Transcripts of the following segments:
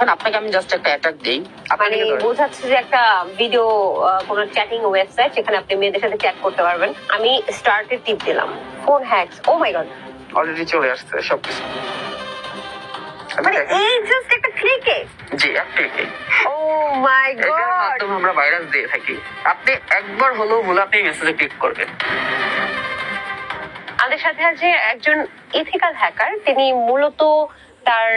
এখন আপনাকে আমি জাস্ট একটা অ্যাটাক দিই। মানে বোঝাচ্ছে যে একটা ভিডিও কোনো চ্যাটিং ওয়েবসাইট যেখানে আপনি মেয়েদের সাথে চ্যাট করতে পারবেন। আমি স্টার্টে টিপ দিলাম। ফোন হ্যাক্স ও মাই গড অলরেডি চলে আসছে সবকিছু। মানে এই জাস্ট একটা ক্লিকে জি একটি ও মাই গড মাধ্যমে আমরা ভাইরাস দিয়ে থাকি। আপনি একবার হলেও ভুলে আপনি মেসেজে ক্লিক করবেন। আমাদের সাথে আছে একজন ইথিক্যাল হ্যাকার তিনি মূলত তার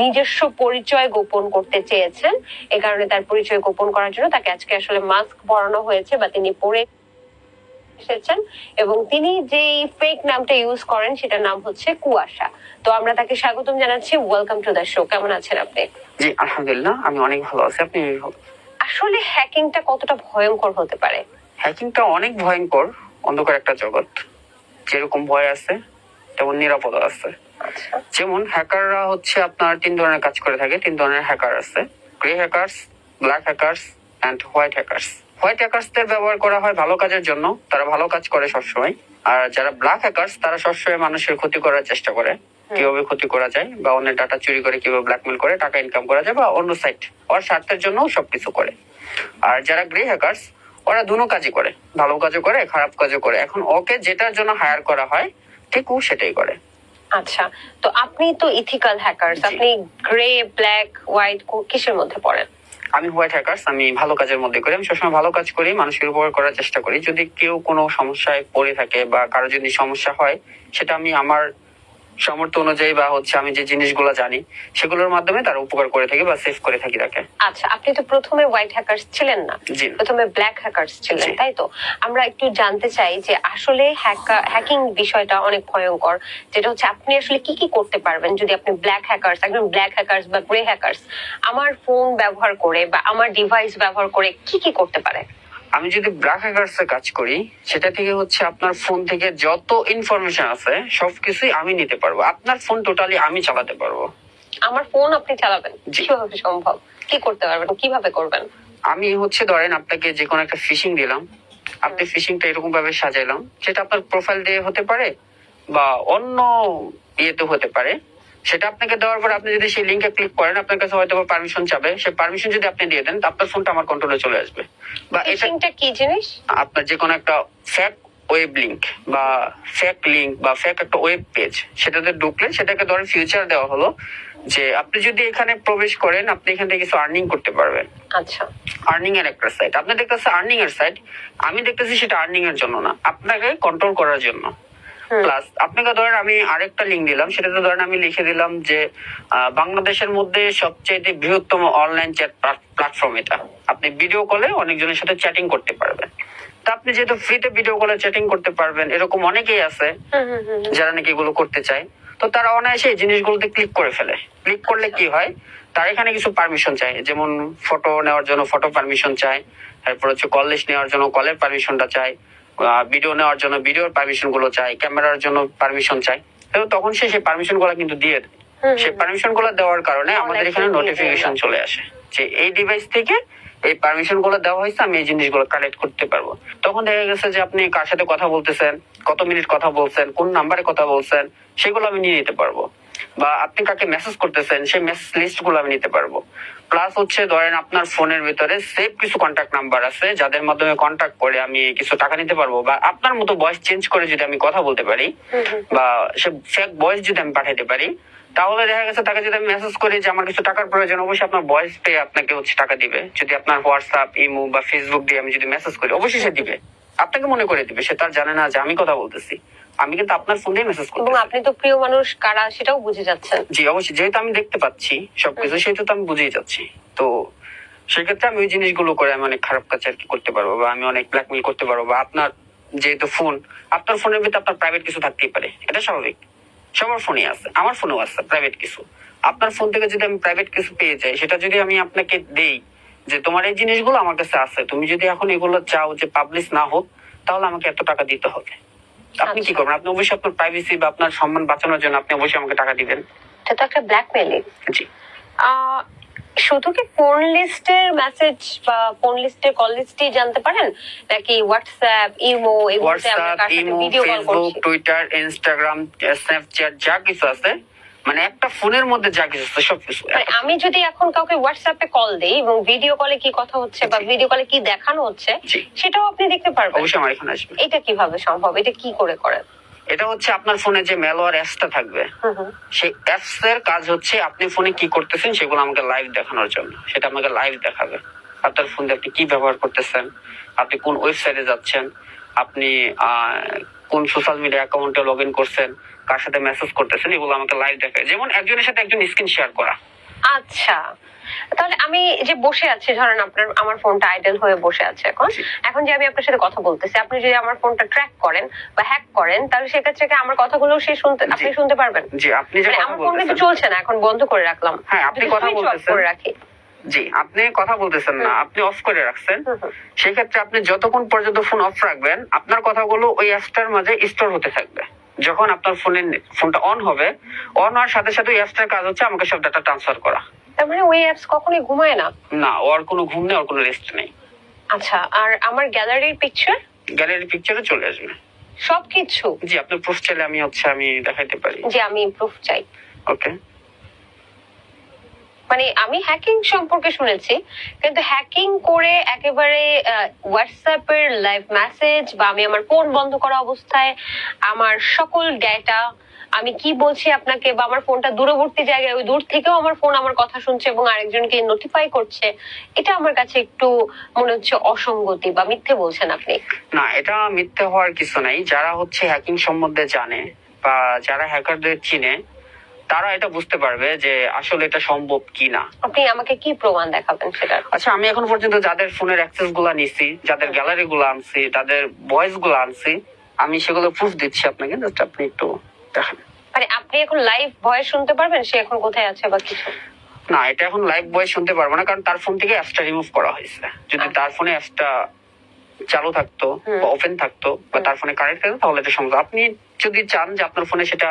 নিজস্ব পরিচয় গোপন করতে চেয়েছেন। এই কারণে তার পরিচয় গোপন করার জন্য তাকে আজকে আসলে মাস্ক পরানো হয়েছে বা তিনি পরে এসেছেন। এবং তিনি যেই ফেক নামটা ইউজ করেন সেটার নাম হচ্ছে কুয়াশা। তো আমরা তাকে স্বাগতম জানাচ্ছি। ওয়েলকাম টু দ্য শো কেমন আছেন আপনি? জি আলহামদুলিল্লাহ আমি অনেক ভালো আছি। আপনি আসলে হ্যাকিংটা কতটা ভয়ঙ্কর হতে পারে? হ্যাকিংটা অনেক ভয়ঙ্কর অন্ধকার একটা জগৎ। যেরকম ভয় আছে তেমন নিরাপদ আছে। যেমন হ্যাকাররা হচ্ছে আপনার তিন ধরনের কাজ করে থাকে তিন ধরনের হ্যাকার আছে। Grey hackers black hackers and white hackers white হ্যাকার্সদের ব্যবহার করা হয় ভালো কাজের জন্য তারা ভালো কাজ করে সবসময়। আর যারা ব্ল্যাক হ্যাকার্স তারা সবসময় মানুষের ক্ষতি করার চেষ্টা করে। কীভাবে ক্ষতি করা যায় বা অন্যের ডাটা চুরি করে কীভাবে ব্ল্যাকমেল করে টাকা ইনকাম করা যায় বা অন্য সাইট ওর স্বার্থের জন্য সবকিছু করে। আর যারা গ্রে হ্যাকার্স ওরা দুনো কাজই করে। ভালো কাজও করে খারাপ কাজও করে। এখন ওকে যেটার জন্য হায়ার করা হয় ঠিক ও সেটাই করে। আচ্ছা তো আপনি তো ইথিক্যাল হ্যাকার্স আপনি গ্রে ব্ল্যাক হোয়াইট কিসের মধ্যে পড়েন? আমি হোয়াইট হ্যাকার্স আমি ভালো কাজের মধ্যে করি আমি সবসময় ভালো কাজ করি মানুষের উপকার করার চেষ্টা করি। যদি কেউ কোনো সমস্যায় পড়ে থাকে বা কারও যদি সমস্যা হয় সেটা আমি আমার সামর্থ্য অনুযায়ী বা হচ্ছে আমি যে জিনিসগুলো জানি সেগুলোর মাধ্যমে তার উপকার করে থাকি বা সেভ করে থাকি তাকে। আচ্ছা আপনি তো প্রথমে হোয়াইট হ্যাকার্স ছিলেন না। প্রথমে ব্ল্যাক হ্যাকার্স ছিলেন তাই তো? আমরা একটু জানতে চাই যে আসলে হ্যাকিং বিষয়টা অনেক ভয়ঙ্কর যেটা হচ্ছে আপনি আসলে কি কি করতে পারবেন যদি আপনি ব্ল্যাক হ্যাকার্স একদম ব্ল্যাক হ্যাকার্স বা গ্রে হ্যাকার্স আমার ফোন ব্যবহার করে বা আমার ডিভাইস ব্যবহার করে কি কি করতে পারে আমি যদি ব্ল্যাক কাজ করি সেটা থেকে হচ্ছে আপনার ফোন থেকে যত ইনফরমেশন আছে সবকিছুই আমি নিতে পারব। আপনার ফোন টোটালি আমি চালাতে পারব। আমার ফোন আপনি চালাবেন। কীভাবে সম্ভব? কি করতে পারবেন? কীভাবে করবেন? আমি হচ্ছে ধরেন আপনাকে যে কোনো একটা ফিশিং দিলাম। আপনি ফিশিংটা এরকম ভাবে সাজাইলাম। সেটা আপনার প্রোফাইল দিয়ে হতে পারে বা অন্য ইয়েতে হতে পারে। সেটা আপনাকে দেওয়ার পর আপনি যদি সেই লিঙ্কে ক্লিক করেন আপনার কাছে হয়তো পারমিশন চাবে। সেই পারমিশন যদি আপনি দিয়ে দেন আপনার ফোনটা আমার কন্ট্রোলে চলে আসবে। বা এটা কি জিনিস? আপনার যে কোনো একটা ফ্যাক ওয়েব লিঙ্ক বা ফ্যাক লিঙ্ক বা ফ্যাক একটা ওয়েব পেজ সেটাতে ঢুকলে সেটাকে ধরেন ফিউচার দেওয়া হলো যে আপনি যদি এখানে প্রবেশ করেন আপনি এখান থেকে কিছু আর্নিং করতে পারবেন। আচ্ছা। আর্নিং এর একটা সাইট আপনি দেখতেছে আর্নিং এর সাইট আমি দেখতেছি সেটা আর্নিং এর জন্য না। আপনাকে কন্ট্রোল করার জন্য। প্লাস আপনাকে ধরেন আমি আরেকটা লিঙ্ক দিলাম সেটাতে ধরেন আমি লিখে দিলাম যে বাংলাদেশের মধ্যে সবচেয়ে বৃহত্তম অনলাইন চ্যাট প্ল্যাটফর্ম এটা। আপনি ভিডিও কলে অনেকজনের সাথে চ্যাটিং করতে পারবেন। তা আপনি যেহেতু ফ্রিতে ভিডিও কলে চ্যাটিং করতে পারবেন এরকম অনেকেই আছে। যারা নাকি এগুলো করতে চায়। তো তারা অনায়াসে এই জিনিসগুলোতে ক্লিক করে ফেলে। ক্লিক করলে কি হয়? তার এখানে কিছু পারমিশন চাই। যেমন ফটো নেওয়ার জন্য ফটো পারমিশন চাই তারপর হচ্ছে কল লিস্ট নেওয়ার জন্য কলের পারমিশনটা চাই। ভিডিও নেওয়ার জন্য ভিডিওর পারমিশনগুলো চাই ক্যামেরার জন্য পারমিশন চাই। তো তখন সে সেই পারমিশনগুলো কিন্তু দিয়ে দেয়। সেই পারমিশনগুলো দেওয়ার কারণে আমাদের এখানে নোটিফিকেশন চলে আসে যে এই ডিভাইস থেকে এই পারমিশনগুলো দেওয়া হয়েছে আমি এই জিনিসগুলো কালেক্ট করতে পারব। তখন দেখা গেছে যে আপনি কার সাথে কথা বলতেছেন কত মিনিট কথা বলছেন কোন নাম্বারে কথা বলছেন সেগুলো আমি নিয়ে নিতে পারব। বা আপনি কাকে মেসেজ করতেছেন সেই মেসেজ লিস্টগুলো আমি নিতে পারব। প্লাস হচ্ছে ধরেন আপনার ফোনের ভিতরে সেভ কিছু কন্ট্যাক্ট নাম্বার আছে যাদের মাধ্যমে কন্ট্যাক্ট করে আমি কিছু টাকা নিতে পারব বা আপনার মতো ভয়েস চেঞ্জ করে যদি আমি কথা বলতে পারি। বা সে ফেক ভয়েস যদি আমি পাঠাইতে পারি তাহলে দেখা গেছে তাকে যদি আমি মেসেজ করি যে আমার কিছু টাকার প্রয়োজন অবশ্যই আপনার ভয়েস পেয়ে আপনাকে হচ্ছে টাকা দিবে। যদি আপনার হোয়াটসঅ্যাপ ইমো বা ফেসবুক দিয়ে আমি যদি মেসেজ করি অবশ্যই সে দিবে। আপনাকে মনে করে দিবে সে তার জানে না যে আমি কথা বলতেছি। আমি কিন্তু আপনার ফোন মেসেজ এবং আপনি তো প্রিয় মানুষ কারা সেটাও বুঝে যাচ্ছেন। জি অবশ্যই। যেহেতু আমি দেখতে পাচ্ছি সবকিছু সেহেতু তো আমি বুঝেই যাচ্ছি। তো সেক্ষেত্রে আমি ওই জিনিসগুলো করে আমি অনেক খারাপ কাজ আর কি করতে পারব বা আমি অনেক ব্ল্যাকমেল করতে পারব বা আপনার যেহেতু ফোন আপনার ফোনের ভিতরে আপনার প্রাইভেট কিছু থাকতেই পারে। এটা স্বাভাবিক। সবার ফোনে আছে। আমার ফোনেও আছে প্রাইভেট কিছু। আপনার ফোন থেকে যদি আমি প্রাইভেট কিছু পেয়ে যাই সেটা যদি আমি আপনাকে দেই যে তোমার এই জিনিসগুলো আমার কাছে আছে তুমি যদি এখন এগুলো চাও যে পাবলিশ না হোক তাহলে আমাকে এত টাকা দিতে হবে। আপনি কি আচ্ছা। করবেন? আপনি অবশ্যই আপনার প্রাইভেসি বা আপনার সম্মান বাঁচানোর জন্য আপনি অবশ্যই আমাকে টাকা দিবেন। এটা তো একটা ব্ল্যাকমেলিং জি। শুধু কি ফোন লিস্টের মেসেজ বা ফোন লিস্টের কল লিস্টই জানতে পারেন? নাকি WhatsApp imo WhatsApp imo video call Facebook Twitter Instagram Snapchat যা কিছু আছে মানে একটা ফোনের মধ্যে যা কিছু সবকিছু। মানে আমি যদি এখন কাউকে হোয়াটসঅ্যাপে কল দেই এবং ভিডিও কলে কি কথা হচ্ছে বা ভিডিও কলে কি দেখানো হচ্ছে সেটাও আপনি দেখতে পারবেন। অবশ্যই আমার এখানে আসবে। এটা কীভাবে সম্ভব? এটা কি করে করেন? এটা হচ্ছে আপনার ফোনে যে ম্যালওয়্যার অ্যাপসটা থাকবে হুম হুম। সেই অ্যাপস এর কাজ হচ্ছে আপনি ফোনে কি করতেছেন সেগুলো আমাকে লাইভ দেখানোর জন্য। সেটা আমাকে লাইভ দেখাবে। আপনার ফোন আপনি কি ব্যবহার করতেছেন? আপনি কোন ওয়েবসাইটে যাচ্ছেন? আপনি কোন সোশ্যাল মিডিয়া অ্যাকাউন্টে লগ ইন করছেন কার সাথে মেসেজ করতেছেন এগুলো আমাকে লাইভ দেখায়। যেমন একজনের সাথে একজন স্ক্রিন শেয়ার করা। আচ্ছা। তাহলে আমি যে বসে আছি ধরেন আপনার আমার ফোনটা আইডল হয়ে বসে আছে এখন। এখন যে আমি আপনার সাথে কথা বলতেছি আপনি যদি আমার ফোনটা ট্র্যাক করেন বা হ্যাক করেন তাহলে সেক্ষেত্রে কি আমার কথাগুলো সে শুনতে আপনি শুনতে পারবেন? জি আপনি যে মানে আমার ফোন কিন্তু চলছে না এখন বন্ধ করে রাখলাম। হ্যাঁ, আপনি কথা বলতেছেন। করে রাখি। জি আপনি কথা বলতেছেন না আপনি অফ করে রাখছেন। হুম। সেক্ষেত্রে আপনি যতক্ষণ পর্যন্ত ফোন অফ রাখবেন আপনার কথাগুলো ওই অ্যাপসটার মাঝে স্টোর হতে থাকবে। যখন আপনার ফোনে ফোনটা অন হবে অন হওয়ার সাথে সাথে ওই অ্যাপসটার কাজ হচ্ছে আমাকে সব ডাটা ট্রান্সফার করা। তার মানে ওই অ্যাপস কখনোই ঘুমায় না? না ওর কোনো ঘুম নেই ওর কোনো রেস্ট নেই। আচ্ছা আর আমার গ্যালারির পিকচার গ্যালারির পিকচারে চলে আসবে। সবকিছু? জি আপনার প্রুফ চাইলে আমি হচ্ছে আমি দেখাইতে পারি। যে আমি প্রুফ চাই। ওকে মানে আমি হ্যাকিং সম্পর্কে শুনেছি, কিন্তু হ্যাকিং করে একেবারে হোয়াটসঅ্যাপের লাইভ মেসেজ বা আমি আমার ফোন বন্ধ করা অবস্থায় আমার সকল ডেটা আমি কি বলছি আপনাকে বা আমার ফোনটা দূরবর্তী জায়গায়, ওই দূর থেকেও আমার ফোন আমার কথা শুনছে এবং আরেকজনকে নোটিফাই করছে, এটা আমার কাছে একটু মনে হচ্ছে অসঙ্গতি বা মিথ্যে বলছেন আপনি। না, এটা মিথ্যে হওয়ার কিছু নাই। যারা হচ্ছে হ্যাকিং সম্বন্ধে জানে বা যারা হ্যাকারদের চিনে তারা এটা বুঝতে পারবে যে আসলে এটা সম্ভব কি না আপনি আমাকে কি প্রমাণ দেখাবেন সেটা আচ্ছা আমি এখন পর্যন্ত যাদের ফোনের অ্যাক্সেসগুলা নিছি যাদের গ্যালারি গুলো আনছি তাদের ভয়েসগুলো আনছি আমি সেগুলো প্রুফ দিচ্ছি আপনাকে জাস্ট আপনি একটু দেখেন। মানে আপনি এখন লাইভ ভয়েস শুনতে পারবেন? সে এখন কোথায় আছে বা কিছু? না এটা এখন লাইভ ভয়েস শুনতে পারব না কারণ তার ফোন থেকে অ্যাপসটা রিমুভ করা হয়েছে। যদি তার ফোনে অ্যাপসটা চালু থাকতো বা ওপেন থাকতো বা তার ফোনে কারেন্ট থাকতো তাহলে এটা সম্ভব। আপনি যদি চান যে আপনার ফোনে সেটা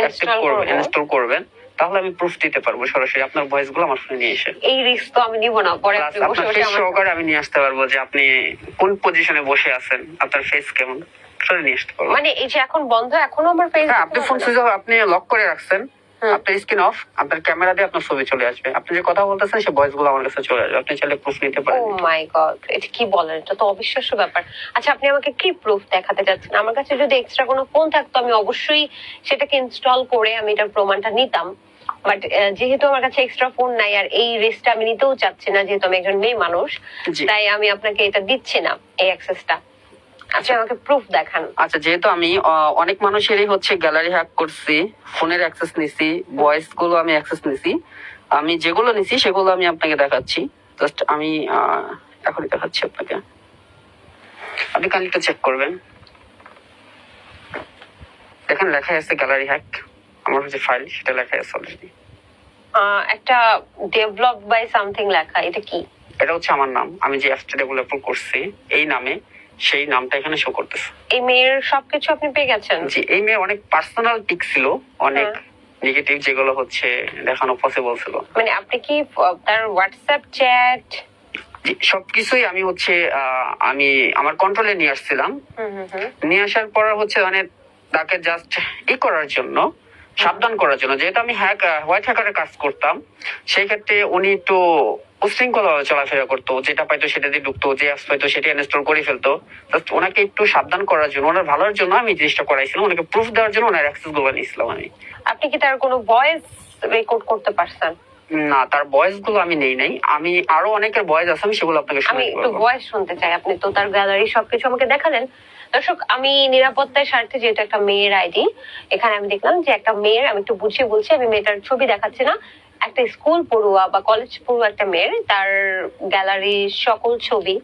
ইনস্টল করবেন ইনস্টল করবেন। তাহলে আমি প্রুফ দিতে পারব সরাসরি। আপনার ভয়েসগুলো আমার ফোনে নিয়ে এসে। এই রিস্ক তো আমি নিব না পরে আপনি বসে আপনার বসে ফেস সহকারে আমি নিয়ে আসতে পারব যে আপনি কোন পজিশনে বসে আছেন আপনার ফেস কেমন। নিয়ে আসতে পারব। মানে এই যে এখন বন্ধ এখনও আমার ফেস হ্যাঁ আপনি ফোন সুইচ অফ আপনি লক করে রাখছেন। আপনার স্ক্রিন অফ আপনার ক্যামেরা দিয়ে আপনার ছবি চলে আসবে। আপনি যে কথা বলতেছেন সেই ভয়েসগুলো আমার কাছে চলে আসবে। আপনি চাইলে প্রুফ নিতে ও মাই গড এটা কি বলেন? এটা তো অবিশ্বাস্য ব্যাপার। আচ্ছা আপনি আমাকে কি প্রুফ দেখাতে চাচ্ছেন আমার কাছে যদি এক্সট্রা কোনো ফোন থাকতো আমি অবশ্যই সেটাকে ইনস্টল করে আমি এটার প্রমাণটা নিতাম। বাট যেহেতু আমার কাছে এক্সট্রা ফোন নাই আর এই রিস্কটা আমি নিতেও চাচ্ছি না যেহেতু আমি একজন মেয়ে মানুষ তাই আমি আপনাকে এটা দিচ্ছি না এই অ্যাক্সেসটা আচ্ছা আমাকে প্রুফ দেখান। আচ্ছা যেহেতু আমি অনেক মানুষেরই হচ্ছে গ্যালারি হ্যাক করছি ফোনের অ্যাক্সেস নিছি ভয়েসগুলো আমি অ্যাক্সেস নিছি আমি যেগুলো নিছি সেগুলো আমি আপনাকে দেখাচ্ছি। জাস্ট আমি এখনই দেখাচ্ছি আপনাকে। আপনি কানেক্টটা চেক করবেন। দেখেন লেখা আছে গ্যালারি হ্যাক আমার হচ্ছে ফাইল সেটা লেখা আছে অলরেডি একটা ডেভেলপ বাই সামথিং লেখা এটা কি? এটা হচ্ছে আমার নাম। আমি যে অ্যাপসটা ডেভেলপ করছি এই নামে সেই নামটা এখানে শো করতেছে। এই মেয়ের সবকিছু আপনি পেয়ে গেছেন? জি এই মেয়ে অনেক পার্সোনাল পিক ছিল অনেক হ্যাঁ। নেগেটিভ যেগুলো হচ্ছে দেখানো পসিবল ছিল। মানে আপনি কি তার হোয়াটসঅ্যাপ চ্যাট সবকিছুই আমি হচ্ছে আমি আমার কন্ট্রোলে নিয়ে আসছিলাম। নিয়ে আসার পর হচ্ছে মানে তাকে জাস্ট ই করার জন্য সাবধান করার জন্য যেহেতু আমি হ্যাক হোয়াইট হ্যাকারের কাজ করতাম সেই ক্ষেত্রে উনি একটু উশৃঙ্খল চলাফেরা করতো যেটা পাইতো সেটা দিয়ে ঢুকতো যে অ্যাপস পাইতো সেটা ইনস্টল করে ফেলতো। জাস্ট ওনাকে একটু সাবধান করার জন্য ওনার ভালোর জন্য আমি জিনিসটা করাইছিলাম ওনাকে প্রুফ দেওয়ার জন্য ওনার অ্যাক্সেসগুলো নিয়েছিলাম আমি। আপনি কি তার কোনো ভয়েস রেকর্ড করতে পারছেন? না তার ভয়েসগুলো আমি নেই নাই। আমি আরও অনেকের ভয়েস আছে আমি সেগুলো আপনাকে আমি একটু ভয়েস শুনতে চাই আপনি তো তার গ্যালারি সবকিছু আমাকে দেখালেন। দর্শক আমি নিরাপত্তার স্বার্থে যেহেতু একটা মেয়ের আইডি এখানে আমি দেখলাম যে একটা মেয়ের আমি একটু বুঝিয়ে বলছি আমি মেয়েটার ছবি দেখাচ্ছি না। একটা স্কুল পড়ুয়া বা কলেজ পড়ুয়া একটা মেয়ের, তার গ্যালারির সকল ছবি,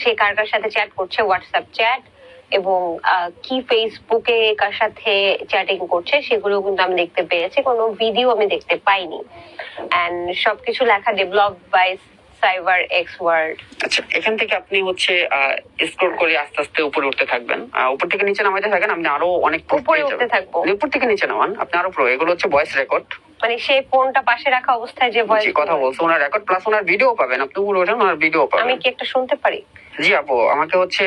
সে কার কার সাথে চ্যাট করছে? হোয়াটসঅ্যাপ চ্যাট এবং কি ফেসবুকে কার সাথে চ্যাটিং করছে, সেগুলো কিন্তু আমি দেখতে পেয়েছি কোনো ভিডিও আমি দেখতে পাইনি। অ্যান্ড সবকিছু লেখা develop by cyber X word আচ্ছা এখান থেকে আপনি হচ্ছে স্ক্রল করে আস্তে আস্তে উপরে উঠতে থাকবেন। উপর থেকে নিচে নামাইতে থাকেন আপনি আরও অনেক উপরে উঠতে থাকব। উপর থেকে নিচে নামান আপনি আরও প্রো এগুলো হচ্ছে ভয়েস রেকর্ড মানে সেই ফোনটা পাশে রাখা অবস্থায় যে ভয়েস কথা বলছে ওনার রেকর্ড প্লাস ওনার ভিডিও পাবেন আপনি উপরে ওঠেন ওনার ভিডিও আমি কি একটা শুনতে পারি? জি আপু আমাকে হচ্ছে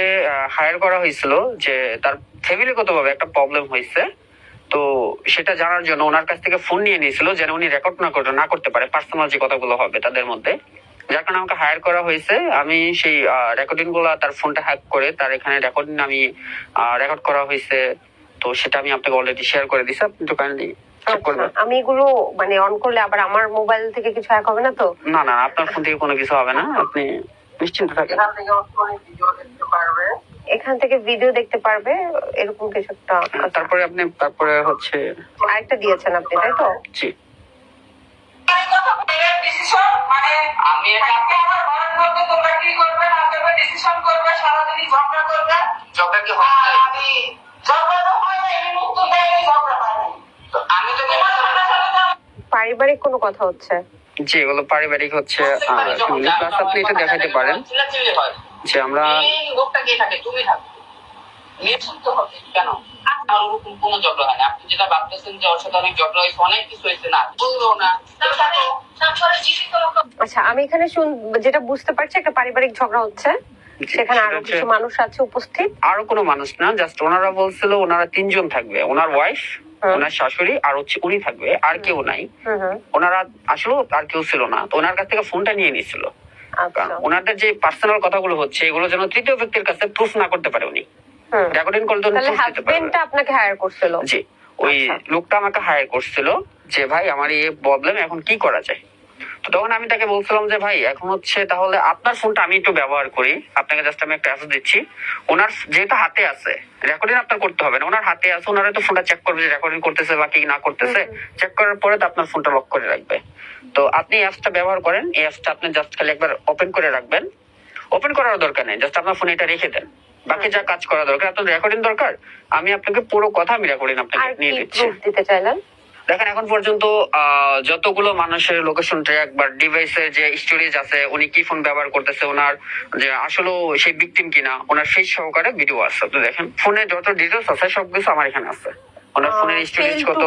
হায়ার করা হয়েছিল যে তার ফ্যামিলিগত ভাবে একটা প্রবলেম হয়েছে। তো তো সেটা জানার জন্য ওনার কাছ থেকে ফোন নিয়ে নিয়েছিল যেন উনি রেকর্ড না করতে না করতে পারে পার্সোনাল যে কথাগুলো হবে তাদের মধ্যে। যার কারণে আমাকে হায়ার করা হয়েছে। আমি সেই রেকর্ডিংগুলো তার ফোনটা হ্যাক করে তার এখানে রেকর্ডিং আমি রেকর্ড করা হয়েছে। তো সেটা আমি আপনাকে অলরেডি শেয়ার করে দিছি। আপনি একটু কাইন্ডলি আচ্ছা, আমি এগুলো মানে অন করলে আবার আমার মোবাইল থেকে কিছু হ্যাক হবে না তো? না না আপনার ফোন থেকে কোনো কিছু হবে না। আপনি নিশ্চিন্ত থাকেন। এখান থেকে ভিডিও দেখতে পারবে এরকম কিছু একটা। তারপরে আপনি তারপরে হচ্ছে আরেকটা দিয়েছেন আপনি তাই তো? জি। ডিসিশন মানে আমি এটা আমার ঘরের মধ্যে তোমরা কি করবে? না করবে? ডিসিশন করবে? সারাদিনই ঝগড়া করবে? ঝগড়া কি আর আমি ঝগড়া তো হয় না এই মুক্ত দেয়নি ঝগড়া পাইনি তো আমি তো তোমার সাথে সাথে তো আমি পারিবারিক কোনো কথা হচ্ছে? জি এগুলো পারিবারিক হচ্ছে প্লাস আপনি এটা দেখাতে পারেন। যে আমরা লোকটা কে থাকে? তুমি থাকো। নিয়ে শুনতে হবে কেন? আপনার ওরকম কোনো ঝগড়া হয় না আপনি যেটা ভাবতেছেন যে ওর সাথে অনেক ঝগড়া হয়েছে অনেক কিছু হয়েছে না বলল না তার সাথে সংসারে জীবিত লোক আচ্ছা আমি এখানে শুন যেটা বুঝতে পারছি একটা পারিবারিক ঝগড়া হচ্ছে। সেখানে আরও কিছু মানুষ আছে উপস্থিত। আরও কোনো মানুষ না জাস্ট ওনারা বলছিল ওনারা তিনজন থাকবে। ওনার ওয়াইফ ওনার শাশুড়ি আর হচ্ছে উনি থাকবে আর কেউ নাই। ওনারা আসলেও আর কেউ ছিল না। তো ওনার কাছ থেকে ফোনটা নিয়ে নিয়েছিল আচ্ছা। ওনাদের যে পার্সোনাল কথাগুলো হচ্ছে এগুলো যেন তৃতীয় ব্যক্তির কাছে প্রুফ না করতে পারে উনি। তাহলে হাজবেন্ডটা আপনাকে হায়ার করছিল। জি ওই আচ্ছা। লোকটা আমাকে হায়ার করছিল যে ভাই আমার এই প্রবলেম এখন কি করা যায়? তো তখন আমি তাকে বলছিলাম যে ভাই এখন হচ্ছে তাহলে আপনার ফোনটা আমি একটু ব্যবহার করি। আপনাকে জাস্ট আমি একটা অ্যাপস দিচ্ছি। ওনার যেহেতু হাতে আছে রেকর্ডিং আপনার করতে হবে না। ওনার হাতে আছে ওনারা তো ফোনটা চেক করবে যে রেকর্ডিং করতেছে বা কি না করতেছে। চেক করার পরে তো আপনার ফোনটা লক করে রাখবে। তো আপনি অ্যাপসটা ব্যবহার করেন। এই অ্যাপসটা আপনি জাস্ট খালি একবার ওপেন করে রাখবেন। ওপেন করার দরকার নেই। জাস্ট আপনার ফোনে এটা রেখে দেন। বাকি যা কাজ করা দরকার আপনার রেকর্ডিং দরকার? আমি আপনাকে পুরো কথা আমি রেকর্ডিং আপনাকে নিয়ে দিচ্ছি। দিতে চাইলেন? দেখেন এখন পর্যন্ত যতগুলো মানুষের লোকেশন ট্র্যাক বা ডিভাইসের যে স্টোরেজ আছে উনি কি ফোন ব্যবহার করতেছে ওনার যে আসলে সেই ভিকটিম কিনা ওনার ফেস সহকারে ভিডিও আছে। তো দেখেন ফোনে যত ডিটেলস আছে সবকিছু আমার এখানে আছে। ওনার ফোনের স্টোরেজ কত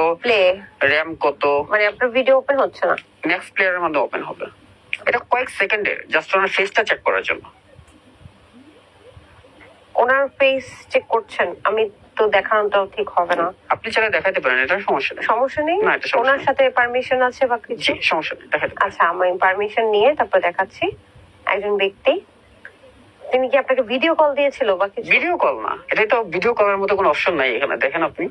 র্যাম কত। মানে আপনার ভিডিও ওপেন হচ্ছে না? নেক্সট প্লেয়ারের মধ্যে ওপেন হবে। এটা কয়েক সেকেন্ডের জাস্ট ওনার ফেসটা চেক করার জন্য। ওনার ফেস চেক করছেন আমি তো দেখানোটাও ঠিক হবে না। আপনি চাইলে দেখাতে পারেন এটা সমস্যা নেই। সমস্যা নেই? না, এটা ওনার সাথে পারমিশন আছে বা কিছু? সমস্যা নেই দেখাতে আচ্ছা আমি পারমিশন নিয়ে তারপর দেখাচ্ছি একজন ব্যক্তি। তিনি কি আপনাকে ভিডিও কল দিয়েছিল বা কিছু? ভিডিও কল না এটাই তো ভিডিও কলের মতো কোনো অপশন নাই এখানে দেখেন আপনি।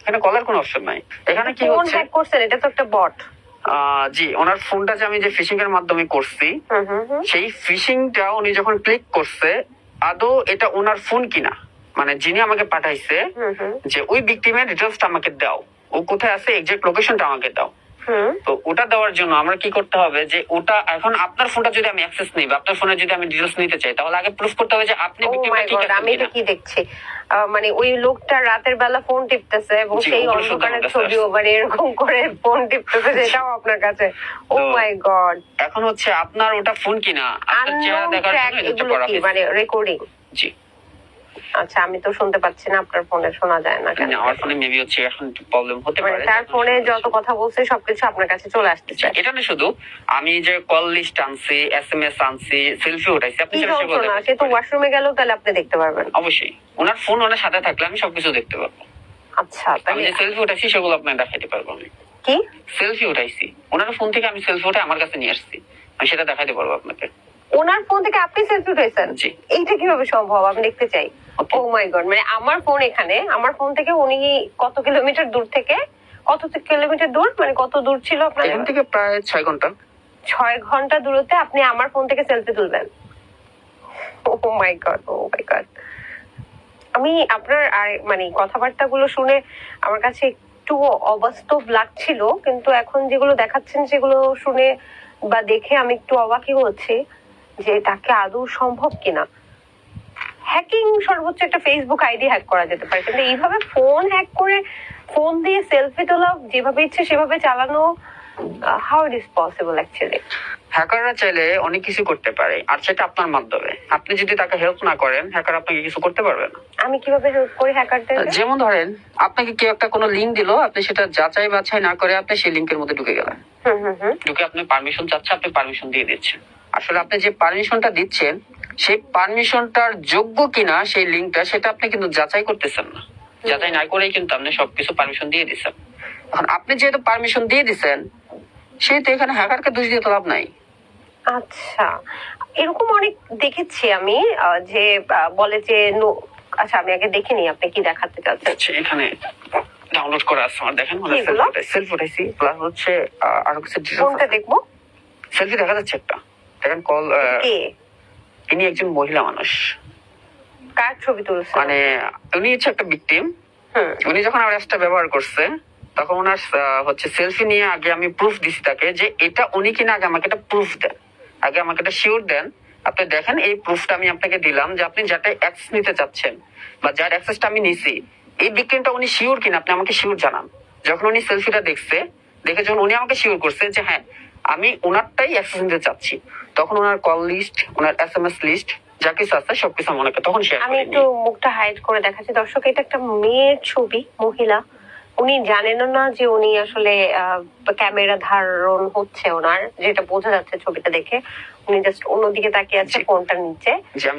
এখানে কলের কোনো অপশন নাই। এখানে কি হচ্ছে? হ্যাক করছেন এটা তো একটা বট জি ওনার ফোনটা যে আমি যে ফিশিং এর মাধ্যমে করছি হুম হুম হুম। সেই ফিশিংটা উনি যখন ক্লিক করছে আদৌ এটা ওনার ফোন কিনা? মানে যিনি আমাকে পাঠাইছে যে ওই ভিকটিমের ডিটেলসটা আমাকে দাও। ও কোথায় আছে এক্সাক্ট লোকেশনটা আমাকে দাও। তো ওটা দেওয়ার জন্য আমরা কি করতে হবে যে ওটা এখন আপনার ফোনটা যদি আমি অ্যাক্সেস নিই বা আপনার ফোনে যদি আমি ডিটেলস নিতে চাই তাহলে আগে প্রুফ করতে হবে যে আপনি আছেন আমি এটা কি দেখছি? মানে ওই লোকটা রাতের বেলা ফোন টিপতেছে এবং সেই অন্ধকারের ছবিও মানে এরকম করে ফোন টিপতেছে যেটাও আপনার কাছে। ও মাই গড এখন হচ্ছে আপনার ওটা ফোন কিনা? আপনার চেহারা দেখার জন্য মানে রেকর্ডিং জি। আচ্ছা আমি তো শুনতে পাচ্ছি না আপনার ফোনে শোনা যায় না কেন? আমার ফোনে মেবি হচ্ছে এখন একটু প্রবলেম হতে মানে পারে তার ফোনে যত কথা বলছে সবকিছু আপনার কাছে চলে আসতেছে এটা না শুধু আমি যে কল লিস্ট আনছি এস এম এস আনছি সেলফি উঠাইছি আপনি সেটা দেখতে সে তো ওয়াশরুমে গেলেও তাহলে আপনি দেখতে পারবেন। অবশ্যই ওনার ফোন ওনার সাথে থাকলে আমি সবকিছু দেখতে পারব। আচ্ছা তাহলে যে সেলফি উঠাইছি সেগুলো আপনাকে দেখাইতে পারব আমি। কি? সেলফি উঠাইছি। ওনার ফোন থেকে আমি সেলফি উঠে আমার কাছে নিয়ে আসছি। আমি সেটা দেখাইতে পারব আপনাকে। ওনার ফোন থেকে আপনি সেলফি জি। এইটা কীভাবে সম্ভব? আমি দেখতে চাই। ও মাই গড মানে আমার ফোন এখানে আমার ফোন থেকে উনি কত কিলোমিটার দূর থেকে? কত কিলোমিটার দূর? মানে কত দূর ছিল আপনার এখান থেকে প্রায় ছয় ঘণ্টা। ছয় ঘণ্টা দূরত্বে আপনি আমার ফোন থেকে সেলফি তুলবেন। ও my god O my god আমি আপনার আর মানে কথাবার্তা গুলো শুনে আমার কাছে একটু অবাস্তব লাগছিল কিন্তু এখন যেগুলো দেখাচ্ছেন সেগুলো শুনে বা দেখে আমি একটু অবাকই হচ্ছি। যে তাকে আদৌ সম্ভব কিনা। হ্যাকিং সর্বোচ্চ একটা ফেসবুক আইডি হ্যাক করা যেতে পারে। কিন্তু এইভাবে ফোন হ্যাক করে ফোন দিয়ে সেলফি তোলা, যেভাবে ইচ্ছে সেভাবে চালানো how it is possible actually হ্যাকাররা চাইলে অনেক কিছু করতে পারে আর সেটা আপনার মাধ্যমে। আপনি যদি তাকে হেল্প না করেন হ্যাকার আপনাকে কিছু করতে পারবে না। আমি কীভাবে হেল্প করি হ্যাকারদের যেমন ধরেন আপনাকে কেউ একটা কোনো লিঙ্ক দিলো আপনি সেটা যাচাই বাছাই না করে আপনি সেই লিঙ্কের মধ্যে ঢুকে গেলেন। হুম হুম ঢুকে আপনি পারমিশন চাচ্ছে আপনি পারমিশন দিয়ে দিচ্ছেন। আসলে আপনি যে পারমিশনটা দিচ্ছেন সেই পারমিশনটার যোগ্য কিনা সেই লিঙ্কটা সেটা আপনি কিন্তু যাচাই করতেছেন না। যাচাই না করেই কিন্তু আপনি সবকিছু পারমিশন দিয়ে দিচ্ছেন। এখন আপনি যেহেতু পারমিশন দিয়ে দিচ্ছেন সেহেতু এখানে হ্যাকারকে দোষ দিয়ে তো লাভ নাই। আচ্ছা। এরকম অনেক দেখেছি আমি যে বলে যে আচ্ছা আমি আগে দেখিনি আপনি কি দেখাতে চাচ্ছেন? এখানে ডাউনলোড করা আছে আমার দেখেন মানে? সেলফ উঠাইছি প্লাস হচ্ছে আরও কিছু কোনটা দেখব? সেলফি দেখা যাচ্ছে একটা। দেখেন কল ইনি একজন মহিলা মানুষ। কার ছবি তুলছে? মানে উনি হচ্ছে একটা ভিকটিম উনি যখন আমার অ্যাপসটা ব্যবহার করছে তখন ওনার হচ্ছে সেলফি নিয়ে আগে আমি প্রুফ দিছি তাকে যে এটা উনি কিনা আগে আমাকে এটা প্রুফ দেন। আগে আমাকে এটা শিওর দেন। আপনি দেখেন এই প্রুফটা আমি আপনাকে দিলাম যে আপনি যাতে অ্যাক্সেস নিতে চাচ্ছেন বা যার অ্যাক্সেসটা আমি নিছি এই বিক্রিমটা উনি শিওর কিনা আপনি আমাকে শিওর জানান। যখন উনি সেলফিটা দেখছে দেখে যখন উনি আমাকে শিওর করছে যে হ্যাঁ আমি ওনারটাই অ্যাক্সেস নিতে চাচ্ছি তখন ওনার কল লিস্ট ওনার এস এম এস লিস্ট যা কিছু আছে সবকিছু ওনাকে তখন শেয়ার আমি একটু মুখটা হাইড করে দেখাচ্ছি। দর্শক এটা একটা মেয়ের ছবি মহিলা। উনি জানেন না যে উনি আসলে ক্যামেরা ধারণ হচ্ছে ওনার যেটা বোঝা যাচ্ছে ছবিটা দেখে। উনি জাস্ট অন্যদিকে তাকিয়ে আছে। ফোনটার নিচে।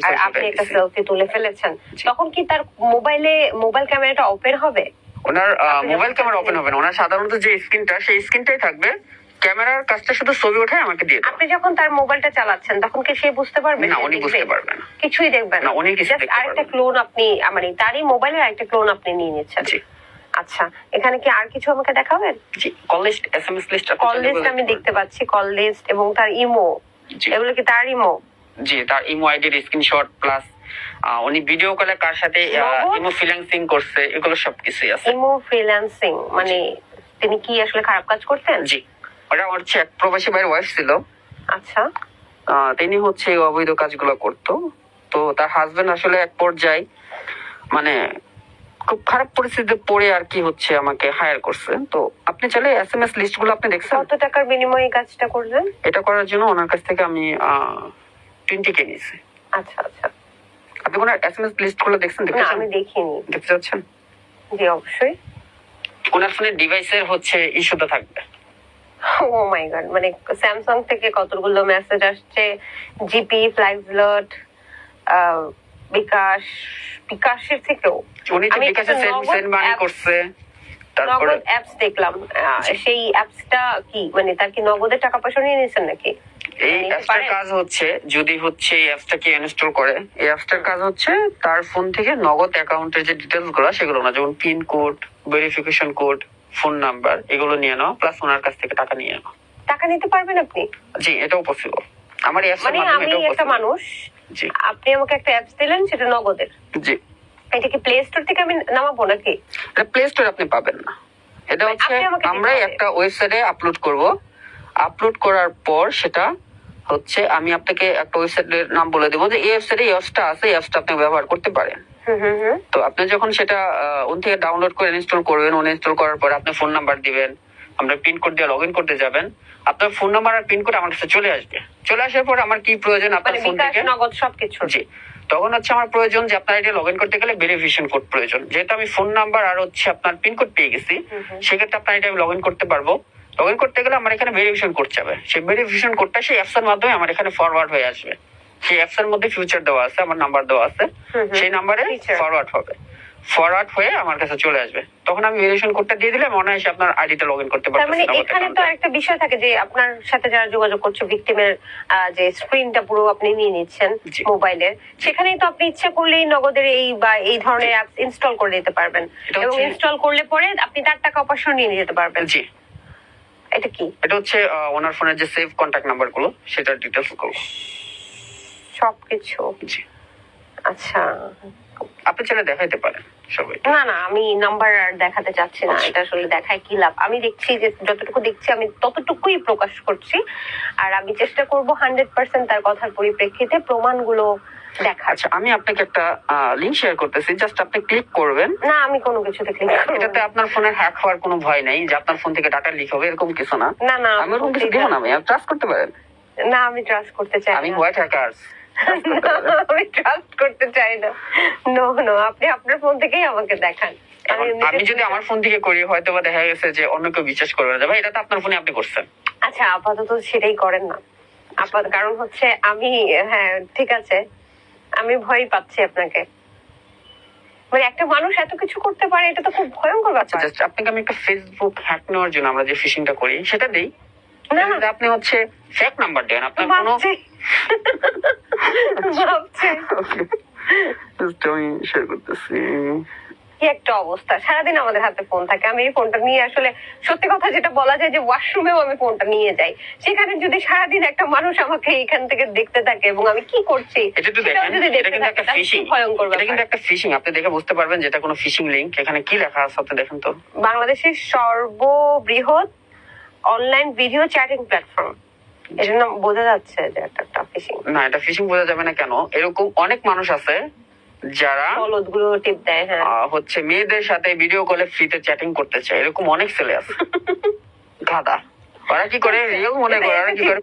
আর আপনি একটা সেলফি তুলে ফেলেছেন। তখন কি তার মোবাইলে মোবাইল ক্যামেরাটা ওপেন হবে? ওনার মোবাইল ক্যামেরা ওপেন হবে না। ওনার সাধারণত যে স্ক্রিনটা সেই স্ক্রিনটাই থাকবে। ক্যামেরার কাজটা শুধু ছবি ওঠায় আমাকে দিয়ে আপনি যখন তার মোবাইলটা চালাচ্ছেন তখন কি সে বুঝতে পারবে? না উনি বুঝতে পারবে না। কিছুই দেখবেন না, উনি কিছু আরেকটা ক্লোন আপনি মানে তারই মোবাইলের আরেকটা ক্লোন আপনি নিয়ে নিচ্ছেন। আচ্ছা এখানে কি আর কিছু আমাকে দেখাবেন? জি call list S M S list call list আমি দেখতে পাচ্ছি কল লিস্ট এবং তার ইমো এগুলো কি তার ইমো জি তার ইমো আইডির স্ক্রিনশট প্লাস উনি ভিডিও কলে কার সাথে ইমো ফ্রিল্যান্সিং করছে এগুলো সবকিছুই আছে। ইমো ফ্রিল্যান্সিং মানে তিনি কি আসলে খারাপ কাজ করতেন? জি ওটা হচ্ছে এক প্রবাসী ভাইয়ের ওয়াইফ ছিল আচ্ছা। তিনি হচ্ছে অবৈধ কাজগুলো করতো। তো তার হাজবেন্ড আসলে এক পর্যায়ে মানে খুব খারাপ পরিস্থিতিতে পড়ে আর কি হচ্ছে আমাকে হায়ার করছে। তো আপনি চাইলে এস এম এস লিস্টগুলো আপনি দেখছেন। কত টাকার বিনিময়ে কাজটা করলেন? এটা করার জন্য ওনার কাছ থেকে আমি টোয়েন্টি কে নিয়েছি। আচ্ছা আচ্ছা। আপনি কোনো এস এম এস লিস্টগুলো দেখছেন? দেখতে আমি দেখিনি। দেখতে চাচ্ছেন? জি অবশ্যই। ওনার ফোনের ডিভাইসের হচ্ছে ইস্যুটা থাকবে। ও মাই গড মানে স্যামসাং থেকে কতগুলো মেসেজ আসছে? জিপি ফ্লাইভলট বিকাশ বিকাশের থেকেও। আমি মানি করছে। নগদ অ্যাপস দেখলাম। সেই অ্যাপসটা কি? মানে তার কি নগদের টাকা পয়সা নিয়ে নিয়েছেন নাকি? এই অ্যাপসটার কাজ হচ্ছে যদি হচ্ছে এই অ্যাপসটা কি ইনস্টল করে এই অ্যাপসটার কাজ হচ্ছে তার ফোন থেকে নগদ অ্যাকাউন্টের যে ডিটেলসগুলো সেগুলো না যেমন pin code verification code phone number এগুলো নিয়ে নাও প্লাস ওনার কাছ থেকে টাকা নিয়ে নাও। টাকা নিতে পারবেন আপনি? জি এটাও পসিবল আমার মানে আমি একটা মানুষ জি। আপনি আমাকে একটা অ্যাপস দিলেন সেটা নগদের। জি। এটা কি প্লে স্টোর থেকে আমি নামাবো নাকি? এটা প্লে স্টোরে আপনি পাবেন না। এটা হচ্ছে আপনি আমরাই একটা ওয়েবসাইটে আপলোড করব। আপলোড করার পর সেটা হচ্ছে আমি আপনাকে একটা ওয়েবসাইটের নাম বলে দেবো যে এই ওয়েবসাইটে এই অ্যাপসটা আছে এই অ্যাপসটা আপনি ব্যবহার করতে পারেন। হুম হুম হুম। তো আপনি যখন সেটা ওন থেকে ডাউনলোড করে ইনস্টল করবেন ওন ইনস্টল করার পরে আপনি ফোন নাম্বার দিবেন। আমরা পিন কোড দিয়ে লগ ইন করতে যাবেন। আপনার ফোন নাম্বার আর পিন কোড আমার কাছে চলে আসবে। চলে আসার পর আমার কি প্রয়োজন আপনার মানে ফোন থেকে? নগদ সবকিছু। জি। তখন হচ্ছে আমার প্রয়োজন যে আপনার এটা লগ ইন করতে গেলে ভেরিফিকেশন কোড প্রয়োজন। যেহেতু আমি ফোন নাম্বার আর হচ্ছে আপনার পিন কোড পেয়ে গেছি। সেক্ষেত্রে আপনার এটা আমি লগ ইন করতে পারব। লগ ইন করতে গেলে আমার এখানে ভেরিফিকেশন কোড যাবে। সেই ভেরিফিকেশন কোডটা সেই অ্যাপস এর মাধ্যমে আমার এখানে ফরওয়ার্ড হয়ে আসবে। সেই অ্যাপস এর মধ্যে ফিউচার দেওয়া আছে আমার নাম্বার দেওয়া আছে। সেই নাম্বারে ফরওয়ার্ড হবে। ফরওয়ার্ড হয়ে আমার কাছে চলে আসবে। তখন আমি ভেরিফিকেশন কোডটা দিয়ে দিলে মনে হয় আপনার আইডিটা লগ ইন করতে তার মানে এখানে তো একটা বিষয় থাকে যে আপনার সাথে যারা যোগাযোগ করছে ভিকটিমের যে স্ক্রিনটা পুরো আপনি নিয়ে নিচ্ছেন। মোবাইলের সেখানেই তো আপনি ইচ্ছা করলেই নগদের এই বা এই ধরনের। অ্যাপস ইনস্টল করে দিতে পারবেন। এবং ইনস্টল করলে পরে আপনি তার টাকা অপারেশন নিয়ে যেতে পারবেন। জি। এটা কি? এটা হচ্ছে ওনার ফোনের যে সেভ কন্টাক্ট নাম্বারগুলো সেটার ডিটেলস করব সবকিছু। জি। আচ্ছা। আপনি চাইলে দেখাইতে পারেন সবাই। না না আমি নাম্বার আর দেখাতে চাচ্ছি না আচ্ছা। এটা আসলে দেখায় কি লাভ? আমি দেখছি যে যতটুকু দেখছি আমি ততটুকুই প্রকাশ করছি আর আমি চেষ্টা করব হান্ড্রেড পার্সেন্ট তার কথার পরিপ্রেক্ষিতে প্রমাণগুলো আচ্ছা আমি আপনাকে একটা লিংক শেয়ার করতেছি জাস্ট আপনি ক্লিক করবেন। না আমি কোনো কিছুতে ক্লিক করব এটাতে আপনার ফোনের হ্যাক হওয়ার কোনো ভয় নাই যে আপনার ফোন থেকে ডাটা লিক হবে এরকম কিছু না। না না আমি কিছু দিব না আমি ট্রাস্ট করতে পারেন। না আমি ট্রাস্ট করতে চাই আমি হোয়াইট হ্যাকার্স আমি ট্রাস্ট করতে চাই না। নো নো আপনি আপনার ফোন থেকেই আমাকে দেখান। আমি যদি আমার ফোন থেকে করি হয়তো বা দেখা গেছে যে অন্য কেউ বিশ্বাস করবে না। ভাই এটা তো আপনার ফোনে আপনি করছেন। আচ্ছা আপাতত সেটাই করেন না। আপাতত কারণ হচ্ছে আমি হ্যাঁ ঠিক আছে। আমি ভয় পাচ্ছি আপনাকে। মানে একটা মানুষ এত কিছু করতে পারে এটা তো খুব ভয়ঙ্কর ব্যাপার। জাস্ট আপনাকে আমি একটা ফেসবুক হ্যাক নেওয়ার জন্য আমরা যে ফিশিংটা করি সেটা দিই। না আপনি হচ্ছে ফেক নাম্বার দেন। আপনার কোনো আমি শেয়ার করতেছি। কি একটা অবস্থা? সারাদিন আমাদের হাতে ফোন থাকে। আমি এই ফোনটা নিয়ে আসলে সত্যি কথা যেটা বলা যায় যে ওয়াশরুমেও আমি ফোনটা নিয়ে যাই। সেখানে যদি সারাদিন একটা মানুষ আমাকে এখান থেকে দেখতে থাকে এবং আমি কি করছি এটা একটু দেখেন যদি এটা দেখতে কিন্তু থাকে একটা ফিশিং ভয়ঙ্কর এটা কিন্তু একটা ফিশিং আপনি দেখে বুঝতে পারবেন যেটা কোনো ফিশিং লিংক এখানে কি লেখা আছে আপনি দেখেন তো। বাংলাদেশের সর্ববৃহৎ অনলাইন ভিডিও চ্যাটিং প্ল্যাটফর্ম এর জন্য বোঝা যাচ্ছে যে একটা ফিশিং না এটা ফিশিং বোঝা যাবে না কেন? এরকম অনেক মানুষ আছে যারা হলুদগুলো টিপ দেয় হ্যাঁ। হচ্ছে মেয়েদের সাথে ভিডিও কলে ফ্রিতে চ্যাটিং করতে চায়। এরকম অনেক ছেলে আছে। গাদা ওরা কি করে? রিয়েল মনে করে ওরা কি করে?